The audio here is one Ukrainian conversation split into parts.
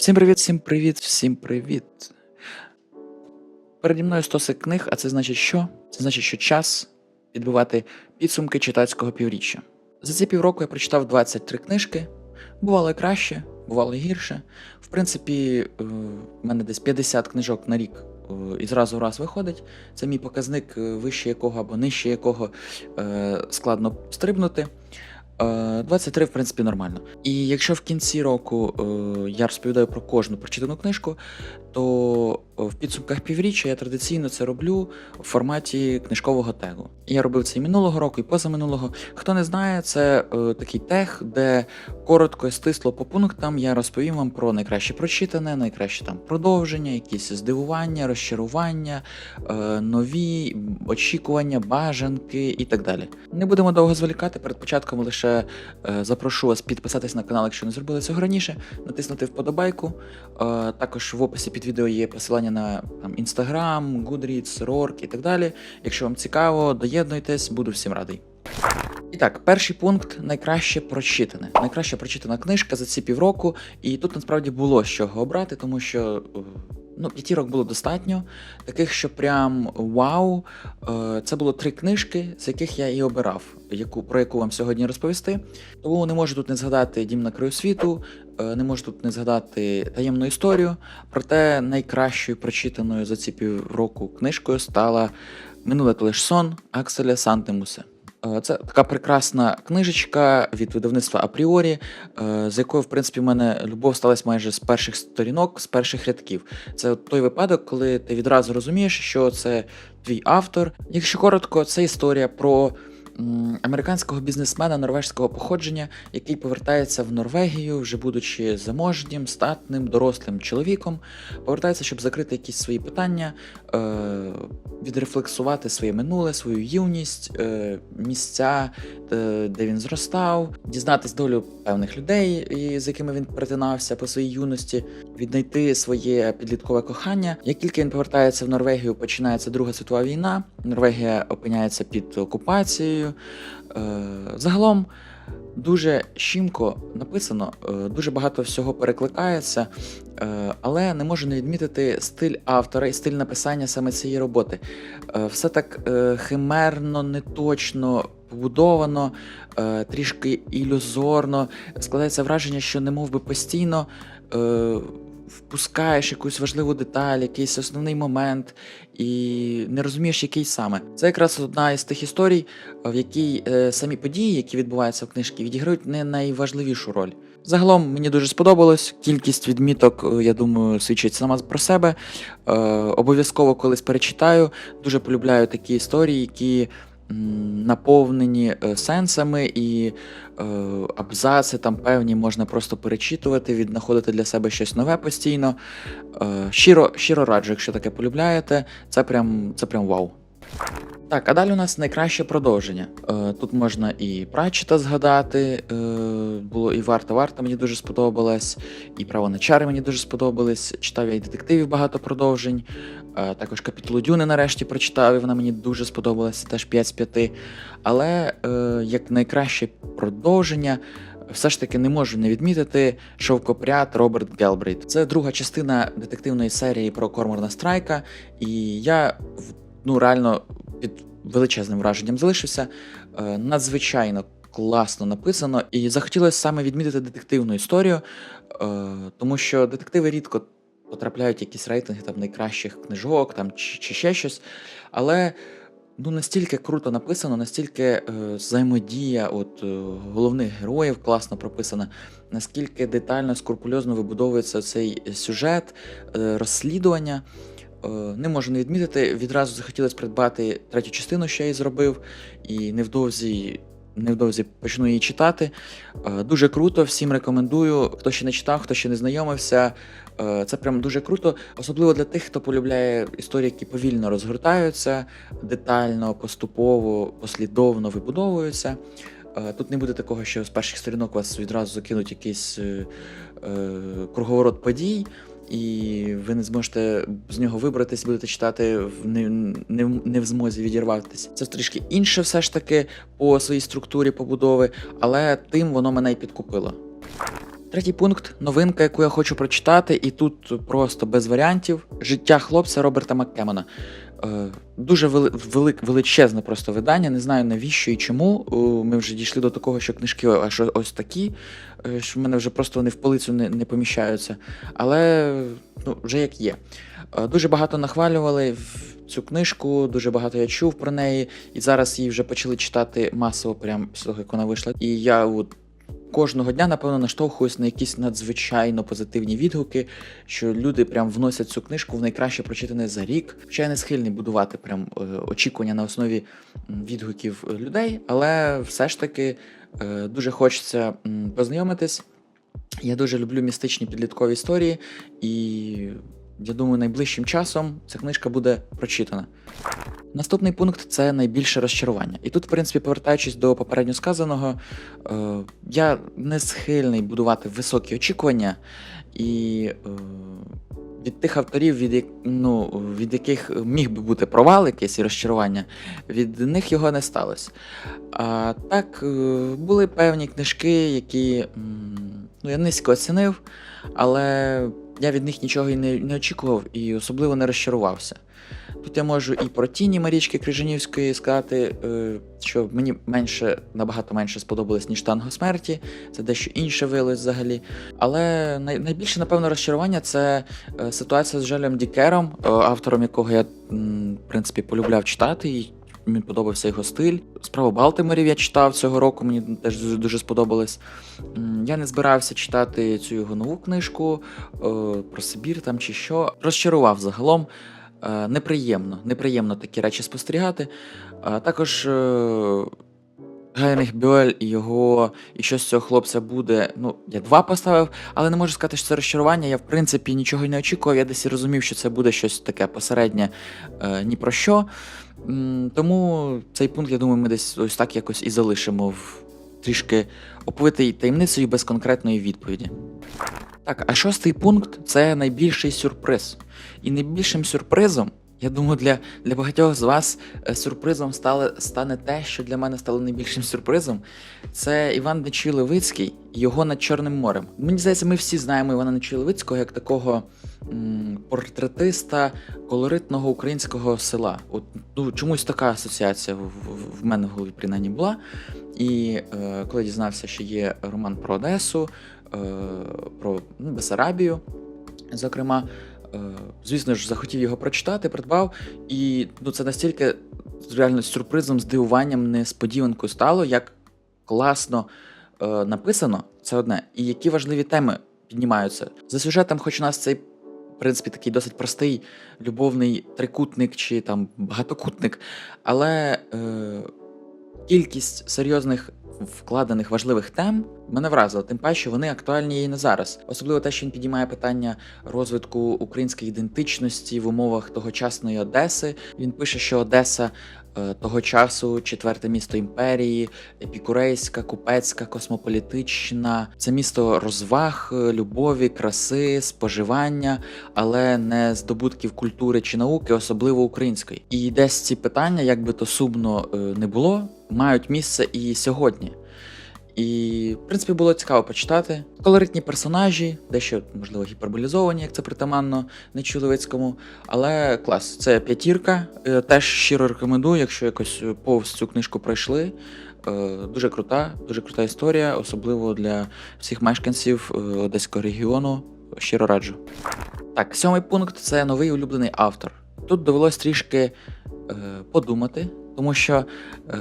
Всім привіт, всім привіт, всім привіт. Переді мною стоси книг, а це значить що? Це значить, що час підбивати підсумки читацького півріччя. За ці півроку я прочитав 23 книжки. Бувало і краще, бувало і гірше. В принципі, е, в мене десь 50 книжок на рік е, і зразу раз виходить. Це мій показник, е, вище якого або нижче якого складно стрибнути. Е, 23, в принципі, нормально. І якщо в кінці року е, я розповідаю про кожну прочитану книжку, то е, в підсумках півріччя я традиційно це роблю в форматі книжкового тегу. Я робив це і минулого року, і позаминулого. Хто не знає, це е, такий тег, де коротко і стисло по пунктам я розповім вам про найкраще прочитане, найкраще там продовження, якісь здивування, розчарування, е, нові очікування, бажанки і так далі. Не будемо довго зволікати. Перед початком лише е, запрошу вас підписатись на канал, якщо не зробили цього раніше, натиснути вподобайку. Е, також в описі під відео є посилання на там, Instagram, Goodreads, Rork і так далі. Якщо вам цікаво, доєднуйтесь, буду всім радий. І так, перший пункт найкраще прочитане. Найкраще прочитана книжка за ці півроку, і тут насправді було з чого обрати, тому що е, ну, п'ятірок було достатньо. Таких, що прям вау. Е, Це було три книжки, з яких я і обирав, яку, про яку вам сьогодні розповісти. Тому не можу тут не згадати Дім на краю світу, е, не можу тут не згадати таємну історію. Проте найкращою прочитаною за ці півроку книжкою стала Минуле лиш сон Акселя Сантемусе. Е, Це така прекрасна книжечка від видавництва Апріорі, е, з якою, в принципі, в мене любов сталася майже з перших сторінок, з перших рядків. Це той випадок, коли ти відразу розумієш, що це твій автор. Якщо коротко, це історія про американського бізнесмена норвежського походження, який повертається в Норвегію, вже будучи заможнім, статним, дорослим чоловіком, повертається, щоб закрити якісь свої питання, е, відрефлексувати своє минуле, свою юність, е, місця, е, де він зростав, дізнатись долю певних людей, з якими він перетинався по своїй юності, віднайти своє підліткове кохання. Як тільки він повертається в Норвегію, починається Друга світова війна. Норвегія опиняється під окупацією. Е, Загалом дуже щімко написано, е, дуже багато всього перекликається, е, але не можу не відмітити стиль автора і стиль написання саме цієї роботи. Все так химерно, неточно побудовано, трішки ілюзорно. Складається враження, що не мов би постійно. Впускаєш якусь важливу деталь, якийсь основний момент, і не розумієш, який саме. Це якраз одна із тих історій, в якій е, самі події, які відбуваються в книжці, відіграють не найважливішу роль. Загалом мені дуже сподобалось. Кількість відміток, е, я думаю, свідчить сама про себе. Е, обов'язково колись перечитаю. Дуже полюбляю такі історії, які наповнені е, сенсами і е, абзаци там певні можна просто перечитувати, віднаходити для себе щось нове постійно. Е, щиро, щиро раджу, якщо таке полюбляєте, це прям, це прям вау. Так, а далі у нас найкраще продовження. Е, тут можна і Пратчета згадати, е, було і Варта Варта мені дуже сподобалась, і Право на чари мені дуже сподобались. Читав я і детективів багато продовжень. Е, також капітулу Дюни нарешті прочитав, і вона мені дуже сподобалася, теж 5 з 5. Але е, як найкраще продовження. Все ж таки не можу не відмітити шовкопряд Роберт Гелбрейт. Це друга частина детективної серії про Корморна Страйка, і я ну реально під величезним враженням залишився. Е, Надзвичайно класно написано, і захотілося саме відмітити детективну історію, е, тому що детективи рідко потрапляють якісь рейтинги там найкращих книжок там чи, чи ще щось. Але ну настільки круто написано, настільки е, взаємодія от, головних героїв класно прописана, наскільки детально, скрупульозно вибудовується цей сюжет, розслідування. Е, Не можу не відмітити, відразу захотілося придбати третю частину, що я і зробив, і невдовзі, невдовзі почну її читати. Е, Дуже круто, всім рекомендую. Хто ще не читав, хто ще не знайомився. е, Це прям дуже круто, особливо для тих, хто полюбляє історії, які повільно розгортаються, детально, поступово, послідовно вибудовуються. Тут не буде такого, що з перших сторінок вас відразу закинуть якийсь круговорот подій, і ви не зможете з нього вибратись, будете читати в не, не, не в змозі відірватися. Це трішки інше, все ж таки, по своїй структурі побудови, але тим воно мене й підкупило. Третій пункт новинка, яку я хочу прочитати, і тут просто без варіантів. Життя хлопця Роберта Маккемона. Е, Дуже велик, величезне просто видання. Не знаю навіщо і чому. Е, Ми вже дійшли до такого, що книжки аж ось такі, е, що в мене вже просто вони в полицю не, не поміщаються. Але ну, вже як є. Дуже багато нахвалювали цю книжку, дуже багато я чув про неї, і зараз її вже почали читати масово, прямо після того, як вона вийшла. І я от кожного дня, напевно, наштовхуюсь на якісь надзвичайно позитивні відгуки, що люди прям вносять цю книжку в найкраще прочитане за рік. Хоча я не схильний будувати прям е, очікування на основі відгуків е, людей, але все ж таки е, дуже хочеться познайомитись. Я дуже люблю містичні підліткові історії, і я думаю, найближчим часом ця книжка буде прочитана. Наступний пункт це найбільше розчарування. І тут, в принципі, повертаючись до попередньо сказаного, е, я не схильний будувати високі очікування, і е, від тих авторів, від, ну, від яких міг би бути провал якийсь і розчарування, від них його не сталося. А так, е, були певні книжки, які ну, я низько оцінив, але я від них нічого і не, не очікував і особливо не розчарувався. Тут я можу і про тіні Марічки Крижанівської сказати, е, що мені менше, набагато менше сподобалось, ніж танго смерті. Це дещо інше виявилось взагалі. Але найбільше, напевно, розчарування це е, ситуація з Желем Дікером, е, автором якого я, в принципі, полюбляв читати. І Мені подобався його стиль. Справу Балтиморів я читав цього року, мені теж дуже, сподобалось. Я не збирався читати цю його нову книжку е, про Сибір там чи що. Розчарував загалом. Е, Неприємно, неприємно такі речі спостерігати. А також Гайнріх Бьоль і його, і що з цього хлопця буде. Ну, я два поставив, але не можу сказати, що це розчарування. Я, в принципі, нічого не очікував. Я десь і розумів, що це буде щось таке посереднє е, ні про що. М, Тому цей пункт, я думаю, ми десь ось так якось і залишимо в трішки оповитий таємницею без конкретної відповіді. Так, а шостий пункт це найбільший сюрприз. І найбільшим сюрпризом, я думаю, для, для багатьох з вас е, сюрпризом стали, стане те, що для мене стало найбільшим сюрпризом. Це Іван Нечуй Левицький і його над Чорним морем. Мені здається, ми всі знаємо Івана Нечуя Левицького як такого м, портретиста колоритного українського села. От, ну, чомусь така асоціація в, в, в мене в голові принаймні була. І е, коли дізнався, що є роман про Одесу, е, про ну, Бесарабію, зокрема, звісно ж, захотів його прочитати, придбав. І ну, це настільки реально сюрпризом, здивуванням, несподіванкою стало, як класно е, написано, це одне, і які важливі теми піднімаються. За сюжетом, хоч у нас цей. В принципі, такий досить простий любовний трикутник чи там багатокутник, але е, кількість серйозних вкладених важливих тем мене вразила, тим паче вони актуальні і на зараз. Особливо те, що він підіймає питання розвитку української ідентичності в умовах тогочасної Одеси. Він пише, що Одеса е, того часу четверте місто імперії, епікурейська, купецька, космополітична. Це місто розваг, любові, краси, споживання, але не здобутків культури чи науки, особливо української. І десь ці питання, як би то сумно е, не було, мають місце і сьогодні. І, в принципі, було цікаво почитати. Колоритні персонажі, дещо, можливо, гіперболізовані, як це притаманно Нечулевицькому. Але клас, це п'ятірка. Е, Теж щиро рекомендую, якщо якось повз цю книжку пройшли. Е, Дуже крута, дуже крута історія, особливо для всіх мешканців е, Одеського регіону. Щиро раджу. Так, сьомий пункт це новий улюблений автор. Тут довелось трішки е, подумати, тому що е,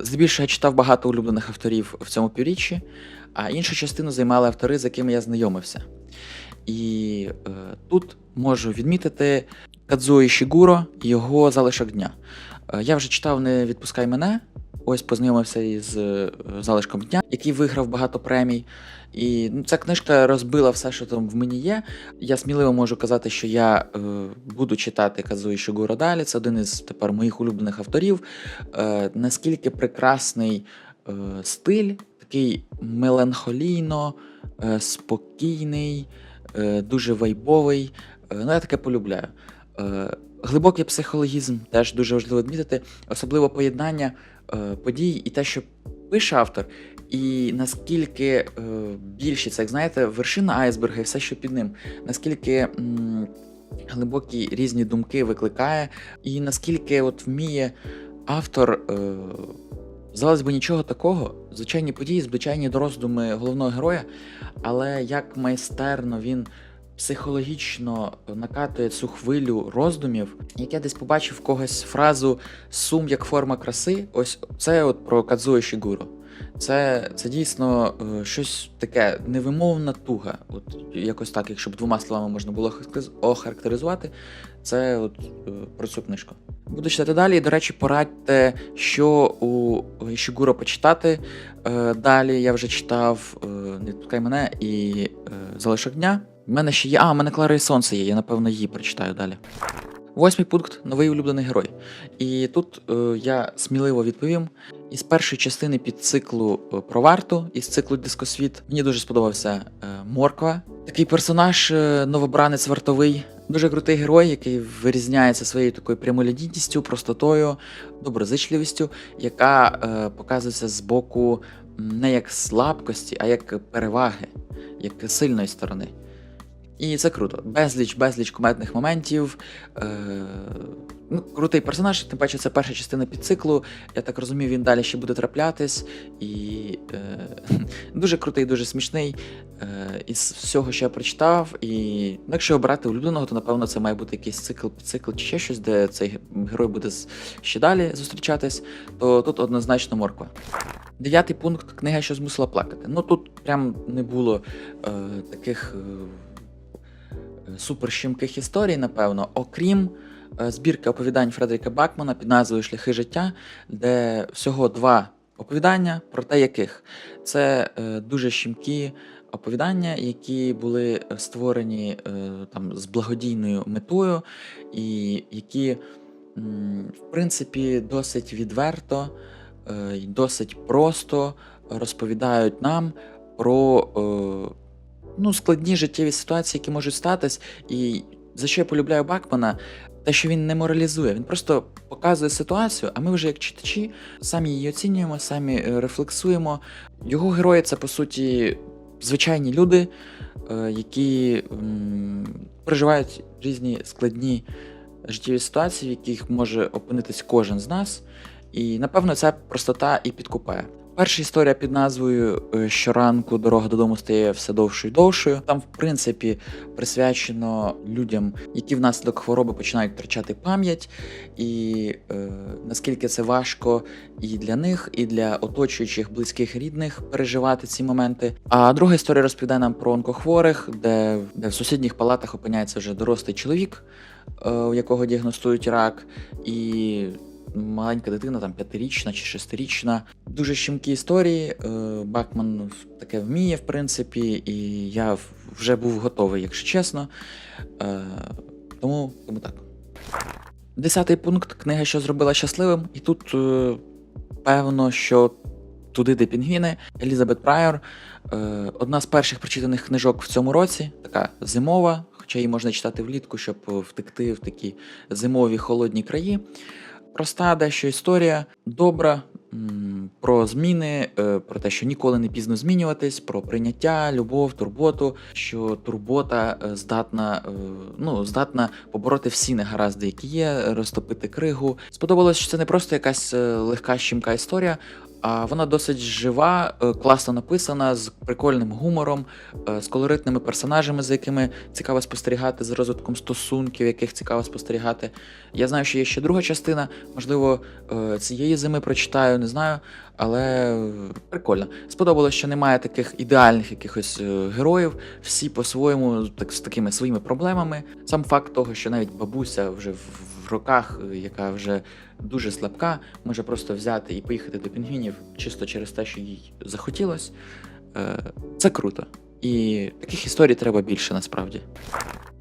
здебільшого я читав багато улюблених авторів в цьому півріччі, а іншу частину займали автори, з якими я знайомився. І е, тут можу відмітити Кадзуї Шігуро його залишок дня. Е, я вже читав Не відпускай мене. Ось познайомився із е, залишком дня, який виграв багато премій. І ну, ця книжка розбила все, що там в мені є. Я сміливо можу казати, що я е, буду читати Казуї Шигуро далі. Це один із тепер моїх улюблених авторів. Е, наскільки прекрасний е, стиль, такий меланхолійно, е, спокійний, е, дуже вайбовий. Е, ну, я таке полюбляю. Е, глибокий психологізм теж дуже важливо відмітити, особливо поєднання подій і те, що пише автор, і наскільки е, більші це, як знаєте, вершина айсберга і все, що під ним, наскільки. Глибокі різні думки викликає, і наскільки от вміє автор, е, здавалось би, нічого такого, звичайні події, звичайні роздуми головного героя, але як майстерно він психологічно накатує цю хвилю роздумів, як я десь побачив когось фразу сум як форма краси, ось це от про Кадзуо Шігуро. Це, це дійсно е, щось таке невимовна туга. От якось так, якщо б двома словами можна було охарактеризувати, це от е, про цю книжку. Буду читати далі. До речі, порадьте, що у Шігуро почитати. Е, Далі я вже читав Не відпускай мене і Залишок дня. У мене ще є. А, у мене Клара і Сонце є, я напевно її прочитаю далі. Восьмий пункт новий улюблений герой. І тут е, я сміливо відповім. Із першої частини під циклу е, про варту, із циклу Дискосвіт, мені дуже сподобався е, Морква. Такий персонаж, е, новобранець вартовий, дуже крутий герой, який вирізняється своєю такою прямолінійністю, простотою, доброзичливістю, яка е, показується з боку не як слабкості, а як переваги, як сильної сторони. І це круто. Безліч, безліч кумедних моментів. Е, ну, крутий персонаж, тим паче, це перша частина підциклу. Я так розумію, він далі ще буде траплятись. І е, дуже крутий, дуже смішний. Е, із всього, що я прочитав. І ну, якщо обирати улюбленого, то напевно це має бути якийсь цикл, підцикл чи ще щось, де цей герой буде ще далі зустрічатись, то тут однозначно морква. Дев'ятий пункт книга, що змусила плакати. Ну тут прям не було е, таких е, суперщемких історій, напевно, окрім е, збірки оповідань Фредеріка Бакмана під назвою Шляхи життя, де всього два оповідання, проте яких? Це е, дуже щемкі оповідання, які були е, створені там з благодійною метою, і які, в принципі, досить відверто й досить просто розповідають нам про ну, складні життєві ситуації, які можуть статись. І за що я полюбляю Бакмана, те, що він не моралізує, він просто показує ситуацію, а ми вже як читачі самі її оцінюємо, самі е, рефлексуємо. Його герої це по суті звичайні люди, е, які переживають різні складні життєві ситуації, в яких може опинитись кожен з нас. І напевно ця простота і підкупає. Перша історія під назвою е, Щоранку дорога додому стає все довшою і довшою. Там, в принципі, присвячено людям, які внаслідок хвороби починають втрачати пам'ять, і е, наскільки це важко і для них, і для оточуючих близьких рідних переживати ці моменти. А друга історія розповідає нам про онкохворих, де, де в сусідніх палатах опиняється вже дорослий чоловік, е, у якого діагностують рак, і маленька дитина, там п'ятирічна чи шестирічна. Дуже щемкі історії. е, Бакман таке вміє, в принципі, і я вже був готовий, якщо чесно. Е, Тому, тому так. Десятий пункт книга, що зробила щасливим, і тут е, певно, що туди, де пінгвіни, Елізабет Прайор. Одна з перших прочитаних книжок в цьому році, така зимова, хоча її можна читати влітку, щоб втекти в такі зимові холодні краї. Проста дещо історія, добра, про зміни, е, про те, що ніколи не пізно змінюватись, про прийняття, любов, турботу, що турбота е, здатна, е, ну, здатна побороти всі негаразди, які є, розтопити кригу. Сподобалось, що це не просто якась легка щімка історія. Вона досить жива, е, класно написана, з прикольним гумором, е, з колоритними персонажами, за якими цікаво спостерігати, з розвитком стосунків, яких цікаво спостерігати. Я знаю, що є ще друга частина, можливо, е, цієї зими прочитаю, не знаю, але прикольно. Сподобалось, що немає таких ідеальних якихось героїв, всі по-своєму так, з такими своїми проблемами. Сам факт того, що навіть бабуся вже в роках, е, яка вже дуже слабка, може просто взяти і поїхати до пінгвінів чисто через те, що їй захотілось. Е, Це круто. І таких історій треба більше насправді.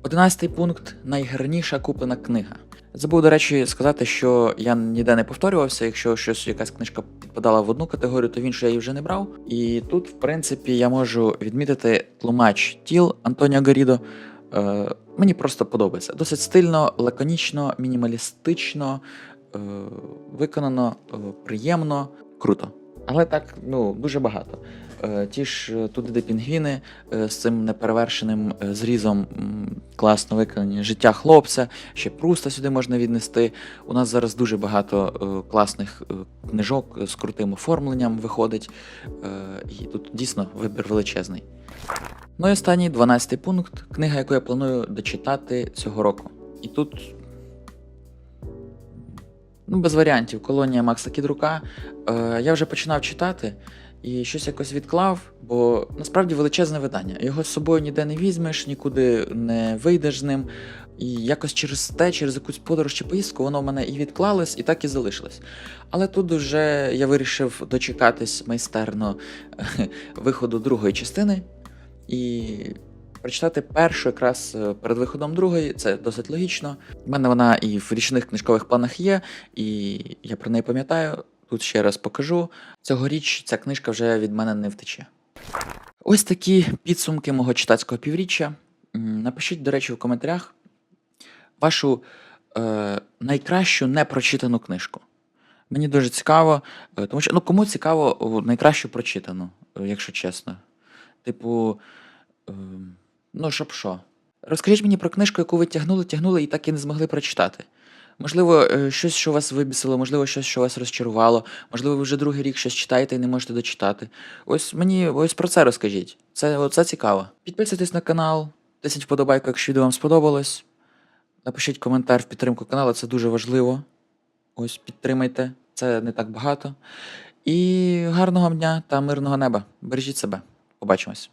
Одинадцятий пункт найгарніша куплена книга. Забув, до речі, сказати, що я ніде не повторювався. Якщо щось, якась книжка підпадала в одну категорію, то в іншу я її вже не брав. І тут, в принципі, я можу відмітити тлумач тіл Антоніо Гарідо. Е, мені просто подобається. Досить стильно, лаконічно, мінімалістично, е, виконано, е, приємно, круто. Але так, ну, дуже багато. Е, Ті ж е, туди, де пінгвіни е, з цим неперевершеним е, зрізом м, класно виконані життя хлопця, ще пруста сюди можна віднести. У нас зараз дуже багато е, класних е, книжок з крутим оформленням виходить. Е, І тут дійсно вибір величезний. Ну і останній 12 пункт книга, яку я планую дочитати цього року. І тут. Ну, без варіантів, колонія Макса Кідрука. Е, я вже починав читати і щось якось відклав, бо насправді величезне видання. Його з собою ніде не візьмеш, нікуди не вийдеш з ним. І якось через те, через якусь подорож чи поїздку, воно в мене і відклалось, і так і залишилось. Але тут вже я вирішив дочекатись майстерно виходу другої частини і прочитати першу якраз е, перед виходом другої. Це досить логічно. У мене вона і в річних книжкових планах є, і я про неї пам'ятаю. Тут ще раз покажу. Цьогоріч ця книжка вже від мене не втече. Ось такі підсумки мого читацького півріччя. Напишіть, до речі, в коментарях вашу е, найкращу непрочитану книжку. Мені дуже цікаво, е, тому що ну кому цікаво найкращу прочитану, е, якщо чесно. Типу, е, ну щоб що. Розкажіть мені про книжку, яку ви тягнули, тягнули і так і не змогли прочитати. Можливо, е, щось, що вас вибісило, можливо, щось, що вас розчарувало, можливо, ви вже другий рік щось читаєте і не можете дочитати. Ось мені ось про це розкажіть. Це, це цікаво. Підписуйтесь на канал, тисніть вподобайку, якщо відео вам сподобалось. Напишіть коментар в підтримку каналу, це дуже важливо. Ось підтримайте, це не так багато. І гарного дня та мирного неба. Бережіть себе. Побачимось.